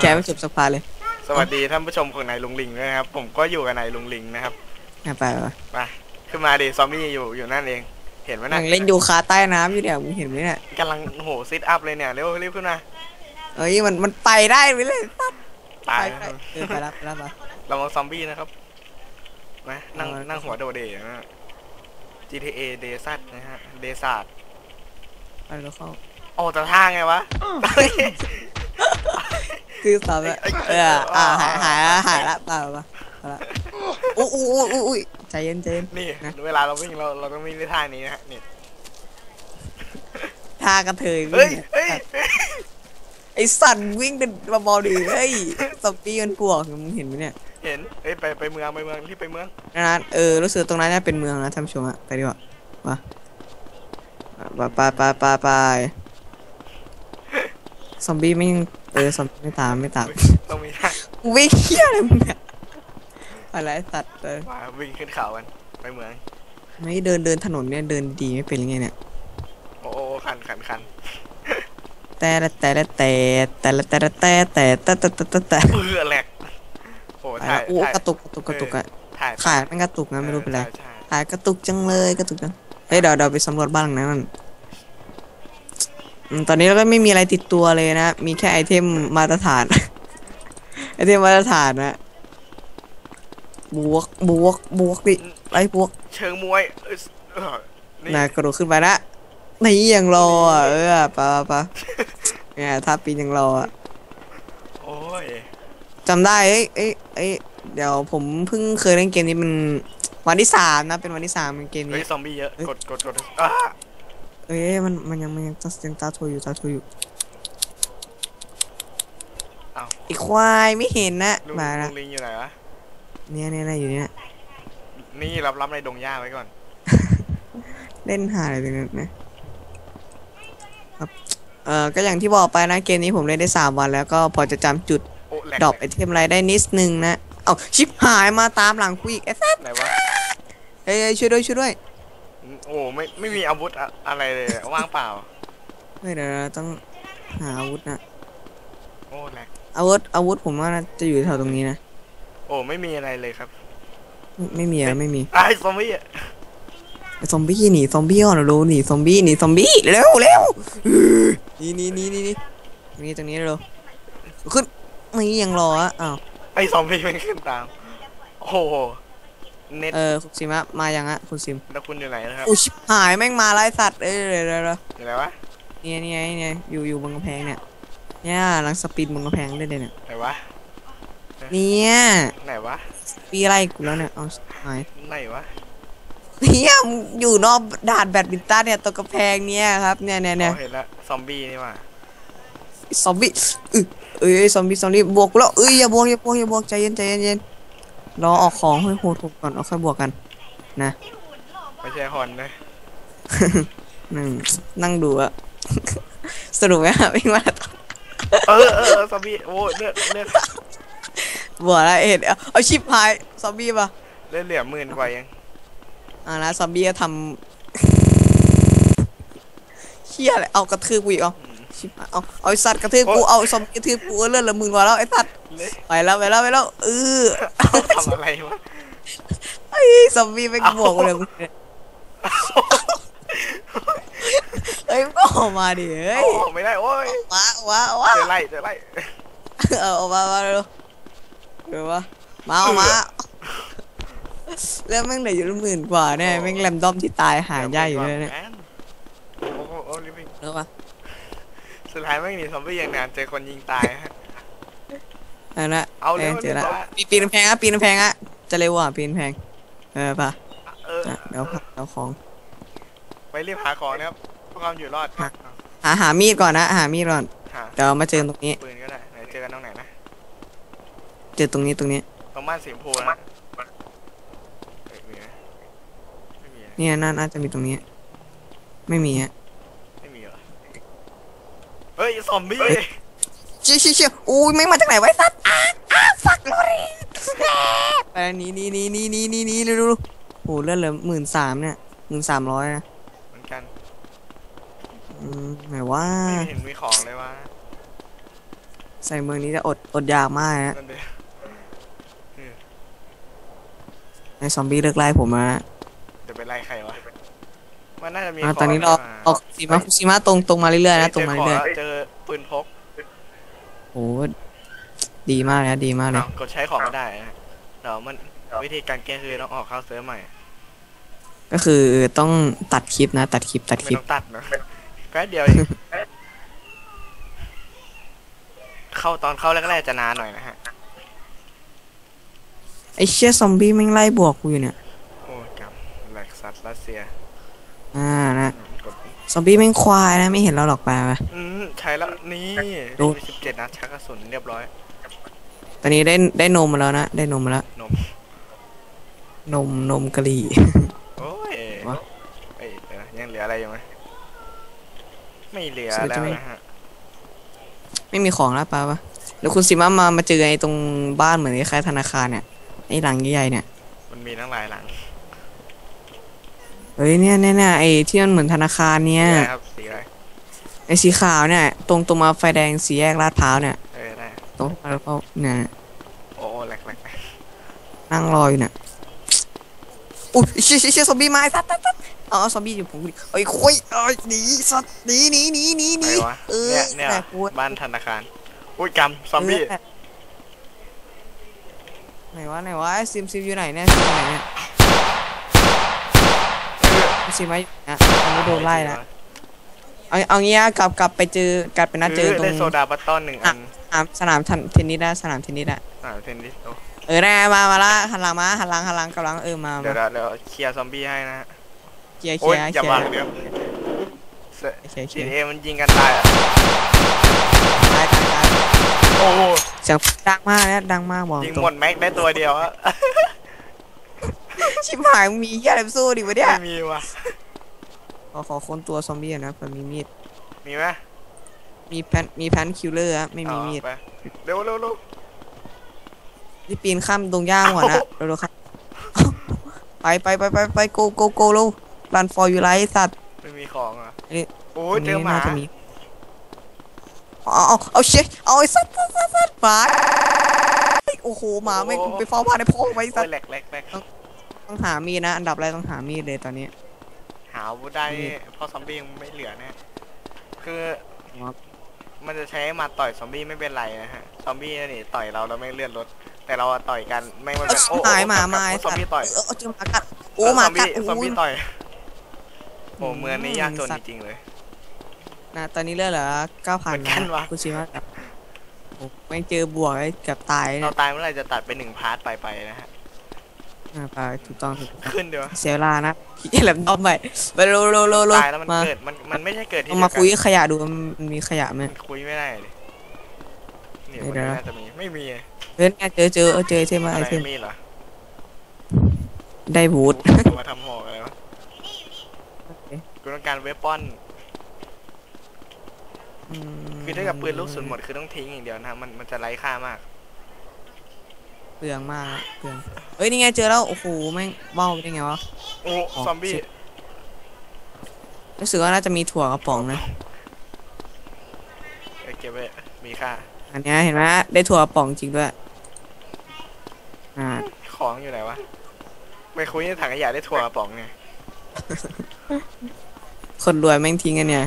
แกไม่จบสักพาร์ทเลย สวัสดีท่านผู้ชมของนายลุงลิงด้วยนะครับ ผมก็อยู่กับนายลุงลิงนะครับอะไปไปไปขึ้นมาดิซอมบี้อยู่อยู่นั่นเอง เห็นไหมนั่นะงเล่นโยคะใต้น้ำอยู่เนี่ยมึงเห็นไหมเนี่ยกำลังโหซิทอัพเลยเนี่ยเร็วรีบขึ้นมาเอ้ยมันมันไปได้ไปเลยตายไปเออไปแล้วไปแล้วไปเรามาซอมบี้นะครับมานั่งเออนั่งหัวโดเดนะฮะ GTA เดซัดนะฮะเดซาดไปแล้วเข้าโอ้แต่ท่าไงวะ คือสอบอะเอออ่าหายหายละหายละไปไปไปละอู้อู้อู้อู้อู้ใจเย็นใจเย็นนี่นะเวลาเราวิ่งเราเราต้องวิ่งในท่านี้นะฮะนี่ท่ากระเทยเฮ้ยวิ่งเฮ้ยไอสัตว์วิ่งเป็นเบาๆดิเฮ้ยสปีมันปวกมึงเห็นไหมเนี่ยเห็นเฮ้ยไปไปเมืองไปเมืองรีบไปเมืองนะเออรู้สึกตรงนั้นเนี่ยเป็นเมืองนะท่านผู้ชมอะไปดีกว่ามาไปไปไปไปไป ซอมบี้ไม่งเออซอมบี้ไม่ตามไม่ตามต้องมีท่าวิ่งเฮียอะไรมึงเนี่ยอะไรสัตว์เลยมาวิ่งขึ้นเขากันไปเมืองไม่เดินเดินถนนเนี่ยเดินดีไม่เป็นยังไงเนี่ยโอ้โอ้คันคันคันแต่ละแต่ละแต่แต่ละแต่ละแต่แต่แต่แต่แต่แต่แต่เพื่อแหลกโอ้ไปถ่าละยโอ้ถ่ายกระตุกกระตุกกระตุกอะถ่ายขามันกระตุกนะไม่รู้เป็นไรใช่ขายกระตุกจังเลยกระตุกจังเฮ้ยเดี๋ยวเดี๋ยวไปสำรวจบ้านหลังนั้นมันอืม ตอนนี้เราก็ไม่มีอะไรติดตัวเลยนะ มีแค่ไอเทมมาตรฐาน ไอเทมมาตรฐานนะ บวก บวก บวกดิไอ้บวก เชิงมวยเอ้ยเออนี่นายกระโดดขึ้นไปนะนี่ยังรออะเออปะปะปะเนี่ยถ้าปีนยังรออะโอ้ยจำได้เอ้ยเอ้ยเอ้ยเดี๋ยวผมเพิ่งเคยเล่นเกมนี้มันวันที่สามนะ เป็นวันที่สามเป็นเกมเฮ้ยนี้ ซอมบี้เยอะเฮ้ยกดกดกดอะ เอ้ยมันมันยังมันยังยังตาโทรอยู่ตาโทรอยู่เอ้าไอีควายไม่เห็นนะลุงมาลุละงลิงอยู่ไหนวะ เนี่ยเนี่ยเนี่ยอยู่เนี่ยนี่รับรับในดงหญ้าไว้ก่อน เล่นหาอะไรตรงนั้นนะครับเออก็อย่างที่บอกไปนะเกมนี้ผมเล่นได้สามวันแล้วก็พอจะจำจุดโอ้แหลกดรอปไอเทมอะไรได้นิดนึงนะ เอาชิปหายมาตามหลังกูอีกไอ้สัสไหนวะ เอ้ยเอ้ยช่วยด้วยช่วยด้วย โอ้ไม่ไม่มีอาวุธอะอะไรเลยอะว่างเปล่า เฮ้ยเดี๋ยวเราต้องหาอาวุธนะโอ้แหลกอาวุธอาวุธผมว่าน่าจะอยู่แถวตรงนี้นะโอ้ไม่มีอะไรเลยครับไม่ไม่มีอะไม่มีไอ้ซอมบี้อะไอ้ซอมบี้หนีซอมบี้ก่อนเร็วหนีซอมบี้หนีซอมบี้เร็วเร็วนี่นี่นี่นี่นี่ตรงนี้ตรงนี้เร็วขึ้นนี่ยังรออะอ้าวไอ้ซอมบี้มันขึ้นตาม โอ้โห เน็ตเออคุณซิมะมายังอะคุณซิมแล้วคุณอยู่ไหนนะครับโอ้ชิบหายแม่งมาไล่สัตว์เอ้ยเดี๋ยวเดี๋ยวเดี๋ยวอยู่ไหนวะเนี่ยเนี่ยเนี่ยอยู่อยู่บนกำแพงเนี่ยเนี่ยหลังสปีดบนกำแพงได้เลยเนี่ยไหนวะเนี่ยไหนวะปีไล่กูแล้วเนี่ยเอาหายไหนวะเนี่ยมึงอยู่นอกด่านแบดมินตันเนี่ยตรงกำแพงเนี่ยครับเนี่ยเนี่ยเนี่ยอ๋อเห็นแล้วซอมบี้นี่ว่ะซอมบี้เอ้ยเอ้ยซอมบี้ซอมบี้บวกกูแล้วเอ้ยอย่าบวกอย่าบวกอย่าบวกใจเย็นใจเย็นใจเย็น รอออกของให้โหดๆก่อนเอาค่อยบวกกัน นะ ไม่ใช่ฮอนนะนั่งนั่งดูอะสนุกไหมครับวิ่งมาราธอนเออเออเออซอมบี้โอ้เลือดเลือดบวกแล้วเห็นเอาเอาชิปหายซอมบี้ปะเลือดเหลือหมื่นกว่าเองอ่านะซอมบี้ก็ทำเชี่ยอะไรเอากระทืบกูอีกเอา ชิบหายเอาเอาไอสัตว์กระทืบกูเอาซอมบี้กระทืบกูเลือดละหมื่นกว่าแล้วไอสัตว์เลือดไปแล้วไปแล้วไปแล้วเออทำอะไรวะไอ้ซอมบี้ไม่งบวกกูเลยมึงเนี่ยเฮ้ยมึงก็ออกมาดิเฮ้ยเอาออกไม่ได้โอ้ยมาว้าว้าเจอไล่เจอไล่เอาออกมามาเร็วเร็ววะมาออกมาแล้วแม่งเหลืออยู่หมื่นกว่าเนี่ยแม่งแรมดอมที่ตายหายากอยู่เลยเนี่ยโอ้โหโอ้ลิฟวิ่งเร็วปะ สุดท้ายไม่งหนีซอมบี้อย่างนานเจอคนยิงตายฮะอันนะเอาเร็วเจอละเร็ว ปีปีนกำแพงอะปีนกำแพงอะจะเร็วอะปีนกำแพง เออปะเออ อะเดี๋ยวพักเอาของ ไปรีบหาของนะครับเพื่อความอยู่รอดหาหามีดก่อนนะหามีดก่อนหาเดี๋ยวมาเจอตรงนี้ ปืนก็ได้ไหนเจอกันตรงไหนนะเจอตรงนี้ตรงนี้ ตรงบ้านสีชมพูนะเฮ้ยมีไหมไม่มีอะเนี่ยน่าน่าจะมีตรงนี้ ไม่มีอะไม่มีเหรอ เฮ้ยซอมบี้เชี่ยเชี่ยเชี่ยอุ้ยแม่งมาจากไหนไวะไอ้สัตว์อ้าอ้าฟักลอรี่ไปหนี่นี่นี่นี่นี่นี่นี่เร็วๆโหเลือดเหลือหมื่นสามเนี่ยหมื่นสามร้อยนะเหมือนกันอืมไหนว่า ไม่เห็นมีของเลยวะใส่เมืองนี้จะอดอดอยากมากนะนั่นดิไอ้ซอมบี้เลิกไล่ผมแล้วนะจะไปไล่ใครวะ มันน่าจะมีอะขงตอนนี้เรามาออกซีมาซีมาตรงตรงมาเรื่อยๆนะตรงมาเจอขอเรื่อยแล้วเจอปืนพกๆโอ้ดีมากเลยนะดีมากเลยอ้าวกดใช้ของไม่ได้นะเดี๋ยวมันวิธีการแก้คือต้องออกเข้าเซิร์ฟใหม่ ก็คือต้องตัดคลิปนะ ตัดคลิปตัดไม่คลิปต้องตัดนะแป๊บเดียวเองเข้าตอนเข้าแรกๆจะนานหน่อยนะฮะ ไอ้เชี่ยซอมบี้แม่งไล่บวกกูอยู่เนี่ยโอ้ยกับแหลกสัตว์รัสเซีย อ่านะกดซอมบี้แม่งควายนะไม่เห็นเราหรอกไปไปอืมใช้แล้วนี่ดู มีสิบเจ็ดนัดชักกระสุนเรียบร้อย ตอนนี้ได้ได้นมมาแล้วนะได้นมมาแล้วนม นมนมกะหรี่ โอ้ยวะเอ้ยเดี๋ยวนะยังเหลืออะไรอยู่ไหมไม่เหลือสุดแล้จะวไม่นะฮะไม่มีของแล้วปะปะแล้วคุณซิมามามาเจอไอ้ตรงบ้านเหมือนคล้ายๆธนาคารเนี่ยไอ้หลังใหญ่ๆเนี่ยมันมีทั้งหลายหลัง เฮ้ยเนี่ยเนี่ยเนี่ยไอ้ที่มันเหมือนธนาคารเนี่ยสีอะไรครับสีอะไรไอ้สีขาวเนี่ย ตรงตรงมาไฟแดงสีแยกลาดพร้าวเนี่ยเออได้ตรงแล้วก็เนี่ยโอ้โอ้แหลกแหลกแหลกนั่งรออยู่เนี่ยอุ้ยเชี่ยเชี่ยเชี่ยซอมบี้มาไอ้สัตว์สัตว์สัตว์อ๋อซอมบี้อยู่ผมกูดิเอ้ยคุยเอ้ยหนีสัตว์หนีหนีหนีหนีหไหนนีวะเออเนี่ยเนี่ยแต่กูบ้านธนาคารอุ้ยกำซอมบี้เไหนวะไหนวะไอ้ซิมซิมอยู่ไหนเนี่ยซิมอยู่ไหนเนี่ย ซิมมาอยู่นะอันนี้โดนไล่แล้วเอาเอางี้อะกลับกลับไปเจอกลับไปนัดเจอตรงได้โซดาบัตตอนหนึ่งอันสนามสนามเทนนิสได้สนามเทนนิสอะอ่าเทนนิสโอ้เออได้มามาละหันหลังมาหันหลังหันหลังกำลังเออมาเดี๋ยวเดี๋ยวเคลียร์ซอมบี้ให้นะฮะเคลียร์เคลียร์อย่าเคลียบังเดี๋ยวเคลียร์เคลีจีเอมันยิงกันตายอะตายตายตายโอ้โหเสียงดังมากนะดังมากบอกยิงหมดแม็กได้ตัวเดียวอะ ชิบหายมึงมีเหี้ยอะไรมาสู้ดิวะเนี่ยไม่มีว่ะ ขอขอค้นตัวซอมบี้ก่อนนะเผื่อมีมีด มีไหมมีแพนมีแพนคิลเลอร์อะไม่มีเอามีดไปเร็วเร็วเร็วรีบปีนข้ามดงหญ้าก่อนนะเร็วๆครับ ไปไปไปไปไปโกโกโกเร็วรันฟอร์ยูไลสัตว์ ไม่มีของอะเอ๊ะโอ้ยเจอหมาน่จะเอาเอาเอาเชยเอาไอ้สัตว์สัตว์สัตว์สัตว์หมาโอ้โหหมาไม่งไปเฝ้าบ้านในพ่อไว้สัโอ้ตยว์แหลกแหลกแหลกต้อง หามีดนะ อันดับแรกต้องหามีดเลยตอนนี้ หาอาวุธได้นี่เพราะซอมบี้ยังไม่เหลือแน่คือครับมันจะใช้หมาต่อยซอมบี้ไม่เป็นไรนะฮะซอมบี้นี่ต่อยเราแล้วไม่เลื่อนรถแต่เราอะต่อยกันไม่งมันเอ้เป็ยนโอ้หายหมาโอ้มาไอ้ซอมสัตว์บี้ต่อยเออเอาเจอหมากัดโอ้หมากัดซอมบี้ซอมโอ้บี้ยต่อยโอ้เมืองนี้ยากจนสัจตว์ริงๆเลยนะตอนนี้เลือดเหลือเก้าพันเหมือนกันวะคุณชิว่าแบบโอ้ไม่งเจอบวกไอ้เกับตายเราเนี่ยตายเมื่อไหร่จะตัดไปหนึ่งพาร์ทไปไปนะฮะ อ่าไปถูกต้องถูกต้องขึ้นเดี๋ยวเสียเวลานะขี้แหลมดอมไปไปโลโลโลโลตายแล้วมันมาเกิดมันมันไม่ใช่เกิดที่เอาเดีมายวกัคุยนขยะดูมันมีขยะไหมมันคุยไม่ได้เลยนี่เดี๋วันยวนี้นะน่าจะมีไม่มีเฮ้ยเนี่ยเจอเจอเออเจอไอเทมมาอะไอไรเทมมีเหรอได้บูทเอามาทำหอกอะไรวะกูต้องการเวปอนคือถ้ากับปืนลูกสุนหมดคือต้องทิ้งอย่างเดียวนะฮะมันมันจะไร้ค่ามากเป ลืองมากเปลืองเฮ้ยนี่ไงเจอแล้วโอ้โหแม่งเบ้าไปได้ไงวะโอ้อ๋อซอมบี้ชิบรู้สึกว่าน่าจะมีถั่วกระป๋องนะเอ้ยเก็บไว้มีค่า อันเนี้ยเห็นไหมได้ถั่วกระป๋องจริงด้วยอ่าของอยู่ไหนวะไปคุยในถังขยะได้ถั่วกระป๋องไงคนรวยแม่งทิ้งกันเนี่ย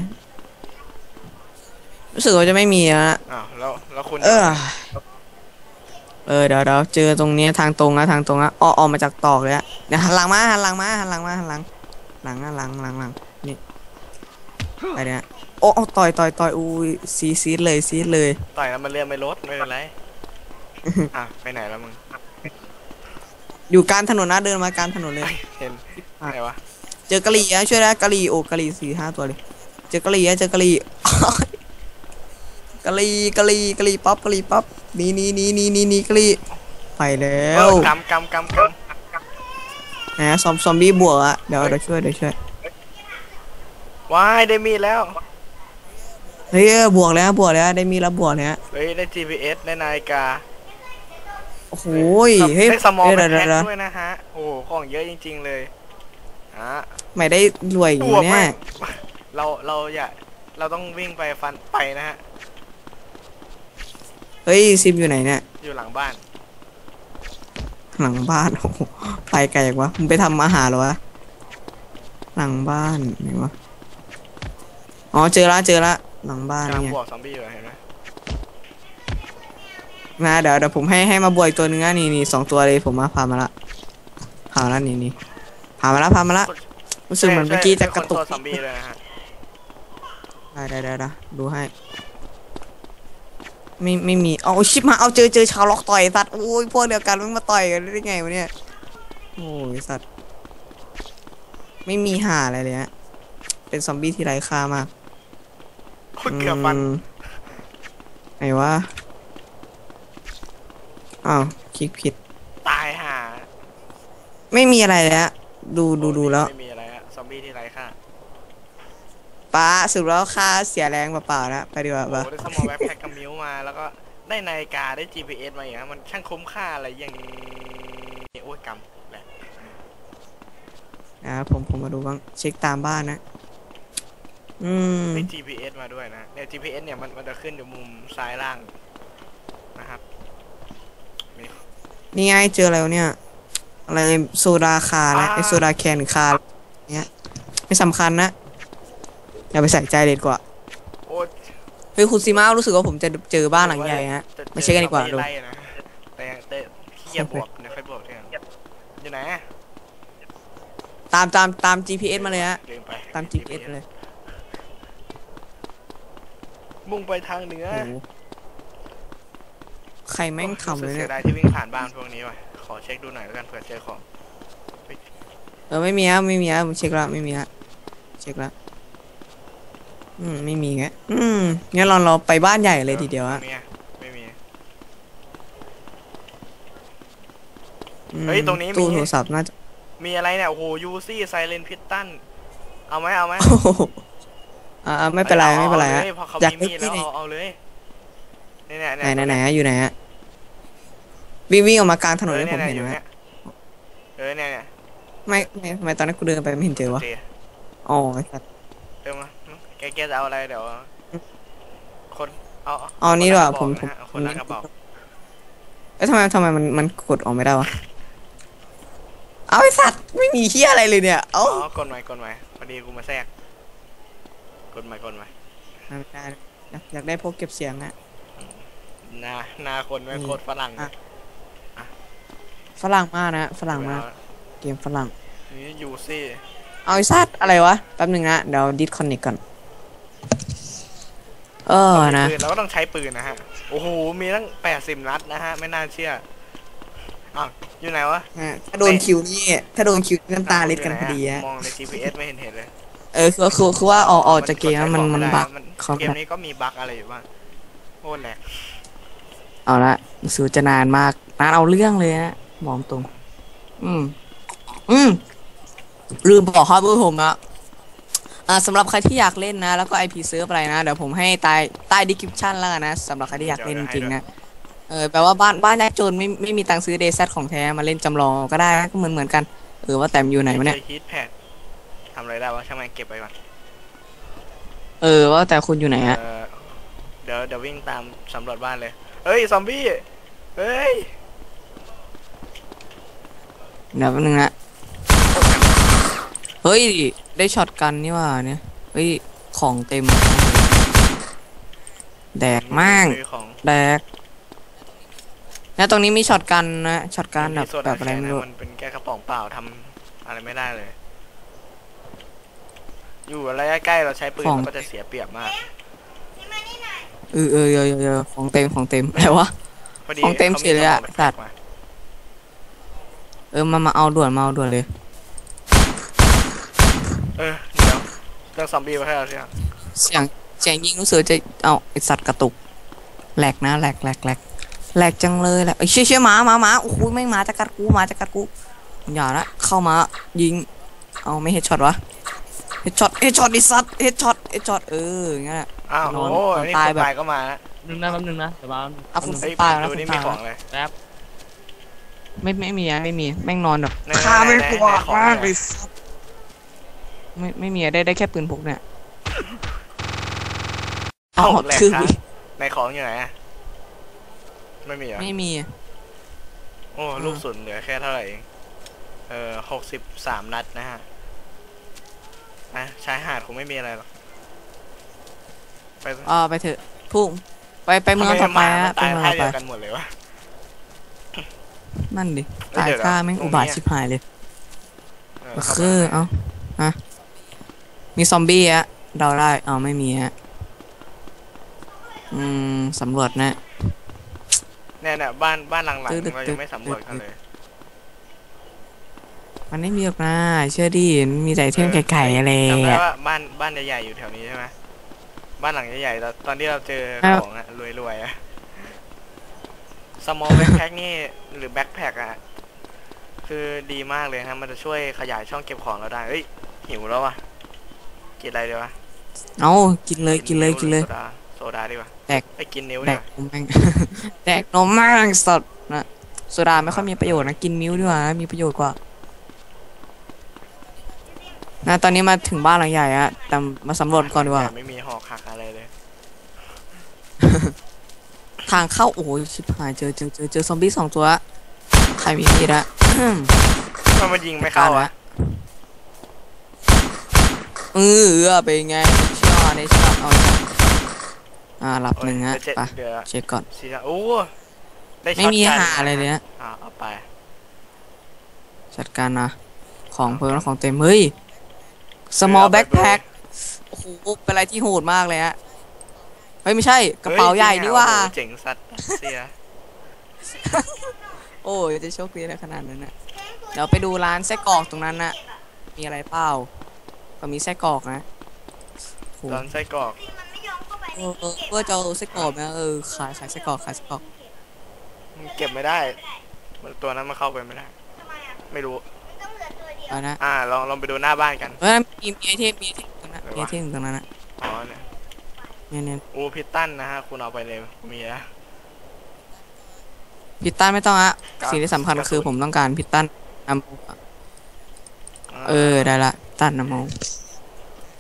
รู้สึกว่าจะไม่มีแล้วนะอ้าวแล้วแล้วคุณเออ เออเดี๋ยวเดี๋ยวเจอตรงนี้ทางตรงนะทางตรงนะออกออกมาจากตอกเลยอะเดี๋ยวหันหลังมาหันหลังมาหันหลังมาหันหลังหลังอะหลังหลังหลังนี่ไปเนี่ยโอ้โอ้ต่อยต่อยต่อยอุ้ยซีซีดเลยซีดเลยต่อยแล้วมันเลื่อนไม่ลดไม่เป็นไรอะไปไหนแล้วมึงอยู่กลารถนนนะเดินมากลารถนนเลยเห็นอะไหนวะเจอกะหรี่อะช่วยได้กะหรี่โอ้กะหรี่สี่ห้าตัวเลย เจอกะหรี่อะเจอกะหรี่ กะหรี่กะหรี่กะหรี่ปั๊บกะหรี่ปั๊บหนี่นี่นี่นี่นี่นี่กะหรี่ไปแล้เอวอกำกำกำกนะซอมซอมบี้บวกอะเดี๋ยวเดี๋ยวช่วยเดี๋ยวช่วยำว้ายได้มีดแล้วเฮ้ยบวกแล้วบวกแล้วได้มีแล้วบวกแล้วเฮ้ยได้ GPS ได้นาฬิกาโอ้โหยเฮ้ยได้สมอลเดี๋ยวแพ็เดี๋ยวคเดี๋ยวด้วยนะฮะโอ้โหของเยอะจริง ๆเลยอะไม่ได้รวยอยู่ตัวเนี่แม่ยงเราเราอย่าเราต้องวิ่งไปฟันไปนะฮะ เฮ้ยซิมอยู่ไหนเนี่ยอยู่หลังบ้าน หลังบ้านโอ้โหไปไกลจังวะมึงไปทำอาหารเหรอวะหลังบ้านไหนวะอ๋อเจอละเจอละหลังบ้านกำลังเนี่ยบวกซอมบี้อยู่เห็นไหมมาเดี๋ยวเดี๋ยวผมให้ให้มาบวกอีกตัวหนึงนะนี่นี่สองตัวเลยผมมาพามาละพามาละนี่นี่พามาละพามาละรู้สึกเหมือนเมื่อกี้จะกระตุก ช่วยคนตัวซอมบี้เลยนะฮะได้ได้ได้ได้ดูให้ ไม่ไม่มีเอาชิปมาเอาเจอเจอชาวล็อกต่อยสัตว์โอ้ยพวกเดียวกันมันมาต่อยกันได้ไงวะเนี่ยโอ้ยสัตว์ไม่มีหาอะไรเลยฮะเป็นซอมบี้ที่ไร้ค่ามากโคตรเกือบฟันอืมไหนวะอ้าวคลิกผิด ตายห่าไม่มีอะไรเลยฮะดูดูดูแล้วไม่มีอะไรฮะซอมบี้ที่ไร้ค่าป้าสรุดแล้วค่าเสียแรงเปล่าๆนะไปดีกว่าโอ้ปะโหได้สมอลแบ็คแพ็คกับ มิวมาแล้วก็ได้นาฬิกาได้ GPS มาอย่างเงี้ยมันช่างคุ้มค่าอะไรอย่างนี้โอ้ยกำแหละนะผมผมมาดูบ้างเช็คตามบ้านนะ อืม ได้ GPS มาด้วยนะเนี่ย GPS เนี่ยมันมันจะขึ้นอยู่มุมซ้ายล่างนะครับนี่ไงเจออะไรวะเนี่ย อะไรโซดาคานะอ่าไอโซดาแคนคาเนี้ยไม่สำคัญนะ อย่าไปใส่ใจเด็ดกว่าโอ้ย เฮ้ยคุณซีมารู้สึกว่าผมจะเจอบ้านหลังใหญ่ฮะจะมาเช็คกันดีกว่าซอมดูบี้ไล่นะแต่แต่ขี้เกียจบวกเดี๋ยวค่อยบวกเถอะอยู่ไหนอะตามตามตาม GPS มาเลยฮะลืมไปตาม GPS มาเลย มุ่งไปทางเหนือโอ้โหใครแม่งทำเลยรู้สึกเนี่เสียยดายที่วิ่งผ่านบ้านพวกนี้ว่ะขอเช็คดูหน่อยแล้วกันเผื่อเจอของเออไม่มีฮะไม่มีฮะผมเช็คแล้วไม่มีฮะเช็คแล้ว อืมไม่มีแกอืมงั้นเราเราไปบ้านใหญ่เลยทีเดียวฮะไม่มีอะไม่มี อืมเฮ้ยตรงนี้มี ตู้โทรศัพท์น่าจะมีอะไรเนี่ย โอ้โหยูซี่ไซเลนพิตตัน เอาไหมเอาไหมโอ้โหอ่าไม่เป็นไรไม่เป็นไรอาฮะ ลยพอเขาอยากมีมีดได้แล้วที่ไหนเอาเอาเลยเนี่ยเนี่ยไหนไหนไหนฮะอยู่ไหนฮะวิ่งวิ่งออกมากลางถนนเออให้ผมเนี่ยเห็นอยู่ไหมเนี่ยเออเนี่ยเนี่ยไม่ไม่ทำไมตอนนั้นกูเดินไปไม่เห็นเจอวะโอเคอ๋อไอ้สัตว์เติมมา แกแกจะเอาอะไรเดี๋ยว คนเอาเอานี่ดีกว่าคผมละผมกระบอกนะฮะคนละกระบอกเอ้ยทำไมทำไมมันมันกดออกไม่ได้วะ เอาไอ้สัตว์ไม่มีเฮียอะไรเลยเนี่ยเอ้าอ๋อกดใหม่กดใหม่พอดีกูมาแทรกกดใหม่กดใหม่ไม่ได้อยากอยากได้พวกเก็บเสียงอะ หนาหนาคนแม่งนี่โคตรฝรั่งอะ ฝรั่งมากนะฝรั่งมากเอาเกมฝรั่ง นี่ยูซี่เอาไอ้สัตว์อะไรวะแป๊บหนึงนะเดี๋ยวดิสคอนเนคก่อน เออนะปืนเราก็ต้องใช้ปืนนะฮะ โอ้โห มีตั้งแปดสิบนัดนะฮะ ไม่น่าเชื่ออ้าวอยู่ไหนวะฮะถ้าโดนคิวนี่ ถ้าโดนคิวนี่น้ำตาเล็ดกันพอดีฮะมองใน GPS ไม่เห็นเห็นเลย เออ คือคือคือว่าออกออกจากเกมแล้วมันมันบักมันเขาเกมนี้ก็มีบั๊กอะไรอยู่บ้างโอ้แหลกเอาละสูจะนานมาก นานเอาเรื่องเลยฮะมองตรง อืม อืม ลืมบอกครับผู้ชมนะ อ่าสำหรับใครที่อยากเล่นนะ แล้วก็ IP เซิร์ฟอะไรนะ เดี๋ยวผมให้ใต้ใต้ดีคริปชันแล้วกันนะสำหรับใครที่อยากเล่นจริงๆนะเออแปลว่าบ้านบ้านยากจนไม่ไม่มีตังค์ซื้อเดซของแท้มาเล่นจำลองก็ได้นะก็เหมือนเหมือนกันเออว่าแต่มอยู่ไหนวะเนี่ยฮีทแพดทำอะไรได้วะช่างมันเก็บไปก่อนเออว่าแต่คุณอยู่ไหนฮะเออเดี๋ยวเดี๋ยววิ่งตามสำรวจบ้านเลยเฮ้ยซอมบี้เฮ้ยเดี๋ยวแป๊บนึงนะ เฮ้ย ได้ช็อตกันนี่ว่าเนี่ย เฮ้ย ของเต็ม แดกมากมีของแดกนะตรงนี้มีช็อตกันนะช็อตกันแบบมีโซดาแบบอะไรไม่รู้แค่นมันเป็นแค่กระป๋องเปล่าทำอะไรไม่ได้เลย อยู่ระยะใกล้เราใช้ปืนของเราก็จะเสียเปรียบมากเออเออเออเออเออของเต็มของเต็มอะไรวะพอดีของเต็มขาเฉยเลยอะกระป๋งสัตว์มาเออมามาเอาด่วนมาเอาด่วนเลย เออเดี๋ยวเรื่องซอมบี้มาให้เราใช่ไหมเสียงเสียงยิงรู้สึกจะเอาไอสัตว์กระตุกแหลกนะแหลกแหลกแหลกแหลกจังเลยแหลกเอ้ยเชี่ยเชี่ยหมาหมาหมาโอ้โหไม่งหมาจะกัดกูหมาจะกัดกูอย่าละเข้ามายิง เอาไม่เฮดช็อตวะเฮดช็อตเฮดช็อตดิสัตเฮดช็อตเฮดช็อตเอออย่างเงี้ยอ้าวนอนโอ้นอนนี่ตายคนแบบตายก็มาแล้วนึงนะแป๊บนึงนะเดี๋ยวมาเอาคุณเฮ้ยตายแล้วดูคุณนี่ตามียของแล้วเลยแป๊บไม่ไม่มีอะไม่มีแม่งนอนแบบไหนฆ่าไม่ไหนกลัวไหนของมากไหนเลยสัตว์ ไม่ไม่มีอะได้ได้แค่ปืนพกเนี่ยเอ้าเอาแหลกคือค้างในของอยู่ไหนอะไม่มีเหรอะไม่มีโอ้อ่าลูกสุนเหลือแค่เท่าไหร่เองเออหกสิบสามนัดนะฮะนะชายหาดคงไม่มีอะไรหรอกไปเออไปเถอะพุ่งไปไปเมืองต่อไปทำมฮะหมามันไปตายเมืองต่อไปท่าเดียวกันหมดเลยวะ นั่นดิเอ้ยตายเดี๋ยวนะกล้าแม่งตรงนี้อุบาทอะ ชิบหายเลยเออก็เข้าคือมาเอ้าฮะ มีซอมบี้อะเดาได้เอาไม่มีฮะอืมสำรวจนะเนี่ยเนี่ยบ้านบ้านหลังตึ๊ดๆเราตึ๊ยัดงไม่สำรวจกันเลยมันไม่มีหรอกนะเชื่อดิมันมีแต่เที่ยวไก่ๆอะไรจำได้อะว่าบ้านบ้านใหญ่ๆอยู่แถวนี้ใช่ไหมบ้านหลังใหญ่ๆตอนตอนที่เราเจอครับของอะรวยๆอะ small backpack นี่หรือ backpack อะคือดีมากเลยนะมันจะช่วยขยายช่องเก็บของเราได้เอ้ยหิวแล้ววะ กินอะไรดีวะเอากินเลยกินเลยกินเลย โซดาโซดาดีกว่าแดกไปกินนิ้วแดดีกกว่า นมแม่ง แดกนมแม่งสดนะโซดาไม่ค่อยมีประโยชน์นะ กินมิ้วดีกว่านะมีประโยชน์กว่า นะตอนนี้มาถึงบ้านหลังใหญ่อะแต่มาสำรวจก่อนดีกว่า แต่ไม่มีหอกหักอะไรเลย ทางเข้าโอ้ยชิบหายเจอเจอเจอเจอซอมบี้สองตัวละใครมีมีดอะอืมทำไมันยิงไม่เข้าจัดกรอะละ เออเป็นไงชอได้ชอเอาอ่าหลับหนึ่งฮะเจ็ดไปเดือเช็คก่อนสีโอ้ได้ไม่มีช็อตกันหาอะไรเลยนะอ่าเอาไป จัดการนะของเพิ่มแล้วของเต็มเฮ้ย small backpack โอ้โหเป็นอะไรที่โหดมากเลยฮะเฮ้ยไม่ใช่กระเป๋าใหญ่นี่ว่าเฮ้ยจริงอะโอ้โหเจ๋งสัตว์เสียโอ้ยจะโชคดีอะไรขนาดนั้นนะเดี๋ยวไปดูร้านไส้กรอกตรงนั้นนะมีอะไรเปล่า ก็มีไส้กรอกนะโอ้โหตอนไส้กรอกเออเออเพื่อจะเอาไส้กรอกนะเออขายขายไส้กรอกขายไส้กรอกมันเก็บไม่ได้มันตัวนั้นมันเข้าไปไม่ได้ ไม่รู้เอานะอ่าลองลองไปดูหน้าบ้านกันเฮ้ยมีมีไอเทมมีไอเทมตรงนั้นมีไอเทมตรงนั้นนะอ๋อเนี่ยเนี่ยเนี่ยอูพิตตันนะฮะคุณเอาไปเลยมีนะพิตตันไม่ต้องอะครับสิ่งที่สำคัญกระสุนคือผมต้องการพิตตันนำ เออได้ละตันน้ำมัน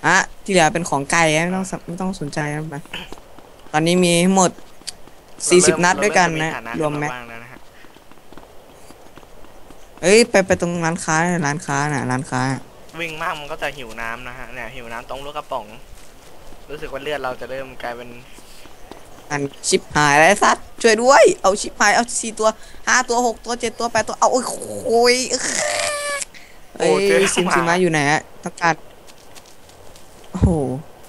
อะที่เหลือเป็นของไก่อะไม่ต้องสไม่ต้องสนใจนะไปตอนนี้มีทั้งหมดสี่สิบนัดด้วยกันนะเาเฐารวมแม็กขึ้นบ้างแล้วนะฮะเอ้ยไปไปตรงร้านค้าน่ะร้านค้าน่ะร้านค้าน่ะวิ่งมากมันก็จะหิวน้ำนะฮะเนี่ยหิวน้ำต้องลูกกระป๋อง รู้สึกว่าเลือดเราจะเริ่มกลายเป็นอันชิปหายแล้วสัตว์ช่วยด้วย เอาชิปหายเอาสี่ตัวห้าตัวหกตัวเจ็ดตัวแปดตัวเอาโอ้ยโอ้ย เอ้ยซิมซิมาอยู่ไหนอะต้องการโอ้โห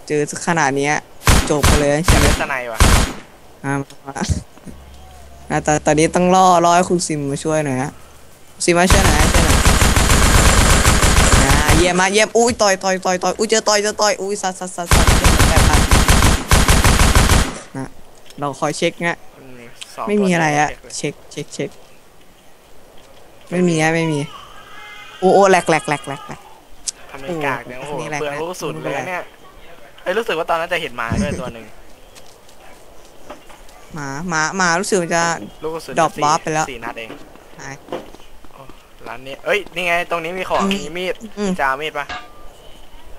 เจอขนาดเนี้ยจบไปเลยใช่ไหมเลือดสไนว่ะอ่ามาอะแต่ตอนนี้ต้องล่อล่อให้คุณซิมมาช่วยหน่อยฮะซิมมาช่วยหน่อยฮะช่วยหน่อยอ่าเยี่ยมมากเยี่ยมอุ้ยต่อยต่อยต่อยต่อยอุ้ยเจอต่อยเจอต่อยอุ้ยสัตว์สัตว์สัตว์สัตว์แปดพันนะเราคอยเช็คเงี้ยมันมีสองไม่มีอะไรอะตัวเช็คเช็คเช็คไม่มีอะไม่มี โอ้โอ้แหลกแหลกแหลกแหลกแหลก ทำเป็นกากเนี่ยโอ้โหอันนี้แหละเปลืองลูกสุนไม่เลเป็นไรยเนี่ยเอ้ยรู้สึกว่าตอนนั้นจะเห็นหมาด้วยตัวหนึ่งหมาหมาหมารู้สึกมันจะ ลูกกระสุนดรอปสี่วาร์ปไปแล้ว สี่นัดเองหาย ร้านนี้เอ้ยนี่ไงตรงนี้มีของอืมมีมีดอืม จะเอามีดปะ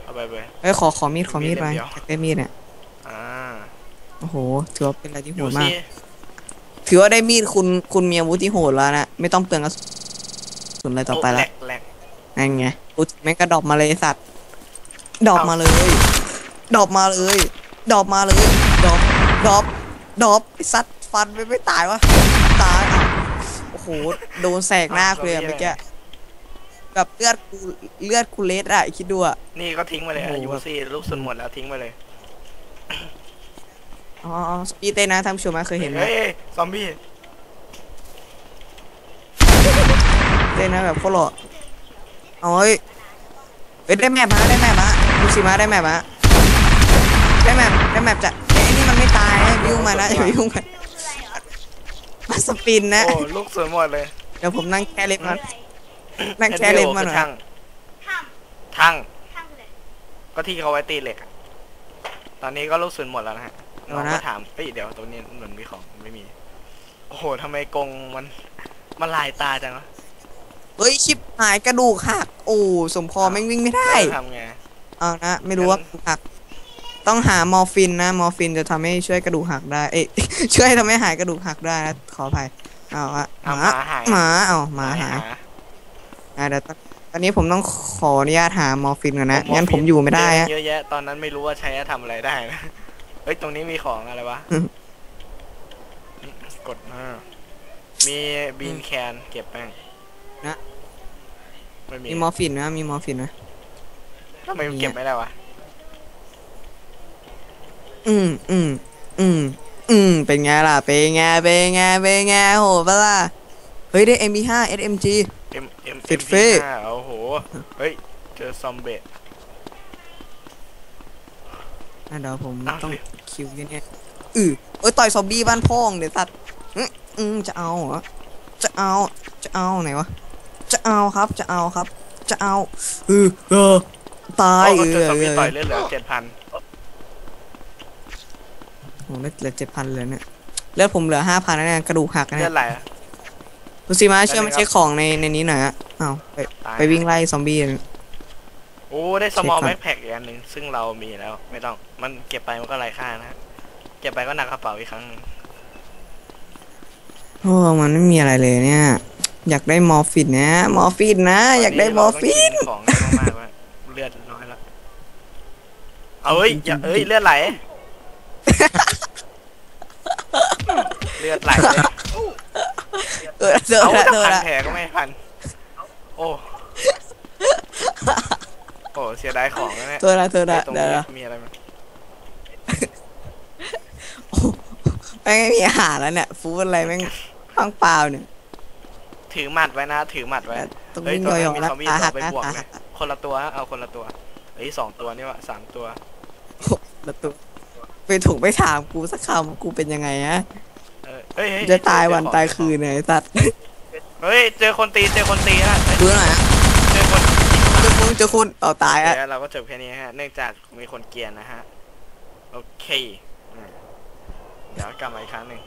เอาไปไป เอ้ยขอขอมีดขอมีดมีดมาเดียว อยากได้มีดเนี่ยอ่าโอ้โหถือว่าเป็นอะไรที่โหอยู่ดมาสิก ถือว่าได้มีดคุณคุณมีอาวุธที่โหดแล้วนะไม่ต้องเปลืองกระสุนอะไรต่อไปแหลแล้วกแหลก นั่นไงอุ๊ยแม่งก็ดรอปมาเลยไอ้สัตว์ดรอปมาเลยดรอปมาเลยดรอปมาเลยดรอปดรอปดรอปไอ้สัตว์ฟันไปไม่ตายวะตายอะโอ้โหโดนแสกหน้ากูเลยอะเมื่อกี้แบบเลือดกูเลือดกูเล็ดอะคิดดูอะ นี่ก็ทิ้งไปเลยโอ้โห ยูซี่ลูกสุนหมดแล้วทิ้งไปเลยอ๋อสปีดเต้นนะท่านผู้ชมนะเคยเห็นไหมเฮ้ยซอมบี้เต้นนะแบบโคตรหล่อ โอ้ยเฮ้ยได้แมปมาได้แมปมาดูสิมาได้แมปมาได้แมปได้แมปจะไอ้นี่มันไม่ตายนะอย่ายุ่งมานะอย่ายุ่งมามาสปินนะ โอ้ลูกสุนหมดเลยเดี๋ยวผมนั่งแค่เล็บมันนั่งแค่เล็บมันหน่อยช่างทั้งก็ที่เขาไว้ตีเหล็กอะตอนนี้ก็ลูกสุนหมดแล้วนะฮะน้องก็ถามเอ้ยเดี๋ยวตรงนี้เหมือนมีของไม่มี โอ้โหทำไมกรงมันมันลายตาจังวะ เฮ้ยชิบหายกระดูกหักโอ้สมพอแม่งวิ่งไม่ได้แล้วจะทำไง เอานะไม่รู้ว่าหัก ต้องหามอร์ฟินนะมอร์ฟินจะทำให้ช่วยกระดูกหักได้เอ้ยช่วยทำให้หายกระดูกหักได้นะขออภัยเอาอะหเอามาหมาหาย หมาเอาหมาหายอะเดี๋ยวตตอนนี้ผมต้องขออนุญาตหามอร์ฟินก่อนนะงั้นผมอยู่ไม่ได้อะเยอะแยะตอนนั้นไม่รู้ว่าใช้ทำอะไรได้นะ เฮ้ยตรงนี้มีของอะไรวะอืมกดมามีบีนแคนเก็บแป้ง นะ ไม่มีมีมอร์ฟินนะมีมอร์ฟินนะ ทำไมเก็บไม่ได้วะ อืมอืมอืมอืมเป็นไงล่ะ เป็นไง เป็นไง เป็นไง โหปะล่ะเฮ้ย ได้ MP5 SMG M M ฟิต MP5 เฟ่โอ้โห เฮ้ย เจอซอมเบตอะเดี๋ยวผมอ้าวต้องเดี๋ยวคิวเนี่ยอือเอ้ย ต่อยซอมบี้บ้านพ่องเดี๋ยวสัตว์อืมอืมจะเอาเหรอ จะเอา จะเอาไหนวะ จะเอาครับจะเอาครับ จะเอาเออเออตายโอ้เอเจออซอมเอบี้อต่อยเลือดเหลือเจ็ดพันโหได้เหลือเจ็ดพันเลยเนี่ยเลือดผมเหลือห้าพันแล้วเนี่ยกระดูกหักนะเลืเนี่อยดไหลอะดูสิมาเชื่อได้มาเลยครับเช็คของในในนี้หน่อยฮะอ้าวไปตายไปวิ่งไล่ซอมบี้โอ้ได้สมอลเช็คก่อนแบ็คแพ็กอีกอันหนึ่งซึ่งเรามีแล้ว ไม่ต้องมันเก็บไปมันก็ไร้ค่านะเก็บไปก็หนักกระเป๋าอีกครั้งหนึ่งโอ้มันไม่มีอะไรเลยเนี่ย อยากได้มอร์ฟินนะ มอร์ฟินนะ อยากได้มอร์ฟินตอนนี้เราต้องกินของมากๆว่าเลือดน้อยแล้วเอาเอ้ยอย่าเอ้ยเลือดไหล เลือดไหลเลยเออเจอเอาละจะเจอพันละแผลก็ไม่พัน โอ้ โอ้เสียดายของนะเนี่ยเจอละเจอละไอ้ตรงเดี๋ยวนี้นะมีอะไรไหมไม่งไม่มีอาหารแล้วเนี่ยฟูดอะไรแม่งพังเปล่าเนี่ย ถือหมัดไว้นะ ถือหมัดไว้ตรงเฮ้ยนี้ตัวย่นั้อนมีๆแล้วซอมบี้ขาต่หัอกไปนะบวกขาไหมหักคนละตัวฮะเอาคนละตัวเฮ้ยสองตัวนี่วะสามตัวแล้วตัวไปถูกไปถามกูสักคำกูเป็นยังไงฮะเออเฮ้ยเฮ้ยจะตายวันเจอของตายคืนเนี่ยไอ้สัตว์เฮ้ยเจอคนตีเจอคนตีฮะเฮ้ยดูหน่อยฮะเจอคนเจอคุณเจอคุณเอาตายเดี๋อะยวเราก็จบแค่นี้ฮะเนื่องจากมีคนเกรียนนะฮะโอเคอืมเดี๋ยวกลับมาอีกครั้งหนึ่ง